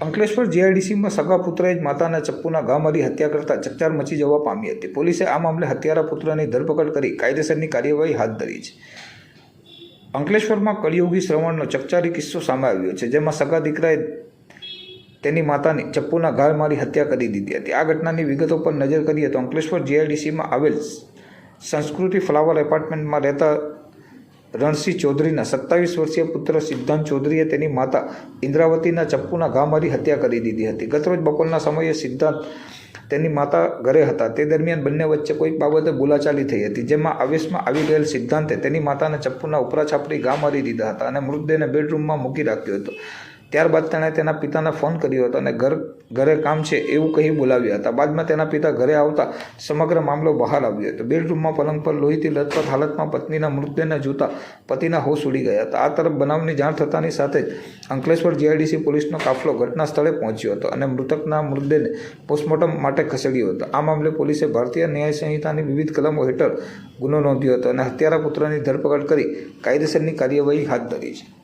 અંકલેશ્વર જીઆઈડીસીમાં સગા પુત્રએ જ માતાના ચપ્પુના ઘા મારી હત્યા કરતા ચકચાર મચી જવા પામી હતી. પોલીસે આ મામલે હત્યારા પુત્રની ધરપકડ કરી કાયદેસરની કાર્યવાહી હાથ ધરી છે. અંકલેશ્વરમાં કળિયુગી શ્રવણનો ચકચારી કિસ્સો સામે આવ્યો છે, જેમાં સગા દીકરાએ તેની માતાની ચપ્પુના ઘા મારી હત્યા કરી દીધી હતી. આ ઘટનાની વિગતો પર નજર કરીએ તો અંકલેશ્વર જીઆઈડીસીમાં આવેલ સંસ્કૃતિ ફ્લાવર એપાર્ટમેન્ટમાં રહેતા રણસિંહ ચૌધરીના સત્તાવીસ વર્ષીય પુત્ર સિદ્ધાંત ચૌધરીએ તેની માતા ઇન્દ્રાવતીના ચપ્પુના ઘા મારી હત્યા કરી દીધી હતી. ગતરોજ બપોરના સમયે સિદ્ધાંત તેની માતા ઘરે હતા. તે દરમિયાન બંને વચ્ચે કોઈક બાબતે બોલાચાલી થઈ હતી, જેમાં આવેશમાં આવી ગયેલ સિદ્ધાંતે તેની માતાને ચપ્પુના ઉપરા છાપરી ઘા મારી દીધા હતા અને મૃતદેહને બેડરૂમમાં મૂકી રાખ્યો હતો. ત્યારબાદ તેણે તેના પિતાને ફોન કર્યો હતો અને ઘર, ઘરે કામ છે એવું કહી બોલાવ્યા હતા. બાદમાં તેના પિતા ઘરે આવતા સમગ્ર મામલો બહાર આવ્યો હતો. બેડરૂમમાં પલંગ પર લોહીથી લથપથ હાલતમાં પત્નીના મૃતદેહને જોતા પતિના હોશ ઉડી ગયા હતા. આ તરફ બનાવની જાણ થતાની સાથે જ અંકલેશ્વર જીઆઈડીસી પોલીસનો કાફલો ઘટના સ્થળે પહોંચ્યો હતો અને મૃતકના મૃતદેહને પોસ્ટમોર્ટમ માટે ખસેડ્યો હતો. આ મામલે પોલીસે ભારતીય ન્યાય સંહિતાની વિવિધ કલમો હેઠળ ગુનો નોંધ્યો હતો અને હત્યારા પુત્રની ધરપકડ કરી કાયદેસરની કાર્યવાહી હાથ ધરી છે.